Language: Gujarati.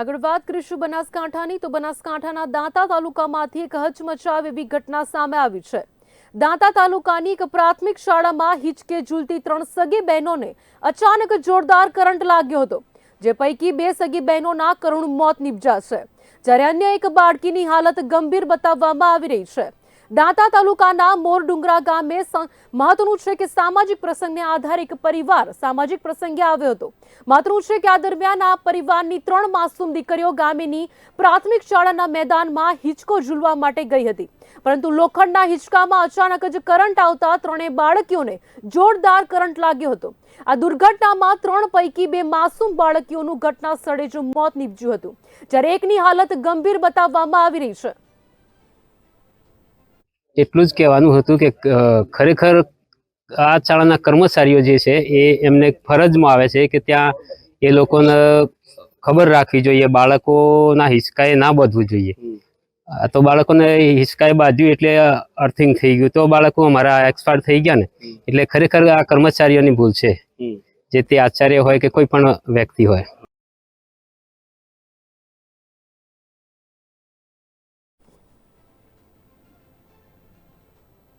આગળ વાત કરીશું બનાસકાંઠાની. તો બનાસકાંઠાના દાંતા તાલુકામાંથી એક હચમચાવ એવી ઘટના સામે આવી છે. દાંતા તાલુકાની એક પ્રાથમિક શાળામાં હિચકે ઝૂલતી ત્રણ સગી બહેનોને અચાનક જોરદાર કરંટ લાગ્યો હતો, જે પૈકી બે સગી બહેનોના કરુણ મોત નિપજ્યા છે જ્યારે અન્ય એક બાળકીની હાલત ગંભીર બતાવવામાં આવી રહી છે. દાંતા તાલુકાના મોરડુંગરા ગામે મહત્વનું છે કે સામાજિક પ્રસંગને આધારે એક પરિવાર સામાજિક પ્રસંગે આવ્યો હતો. મહત્વનું છે કે આ દરમિયાન આ પરિવારની ત્રણ માસૂમ દીકરીઓ ગામેની પ્રાથમિક શાળાના મેદાનમાં હિંચકો ઝૂલવા માટે ગઈ હતી. પરંતુ લોખંડના હિંચકામાં અચાનક જ કરંટ આવતા ત્રણેય બાળકીઓને જોરદાર કરંટ લાગ્યો હતો. આ દુર્ઘટનામાં ત્રણ પૈકી બે માસૂમ બાળકીઓનું ઘટના સ્થળે જ મોત નીપજ્યું હતું. જ્યારે એકની હાલત ગંભીર બતાવવામાં આવી રહી છે. એટલું જ કહેવાનું હતું કે ખરેખર આ શાળાના કર્મચારીઓ જે છે એ એમને ફરજમાં આવે છે કે ત્યાં એ લોકોને ખબર રાખવી જોઈએ બાળકોના હિંચકાએ ના બાંધવું જોઈએ. તો બાળકોને હિંચકાએ બાંધ્યું એટલે અર્થિંગ થઈ ગયું. તો બાળકો અમારા એક્સપાયર થઈ ગયા ને. એટલે ખરેખર આ કર્મચારીઓની ભૂલ છે. જે તે આચાર્ય હોય કે કોઈ પણ વ્યક્તિ હોય.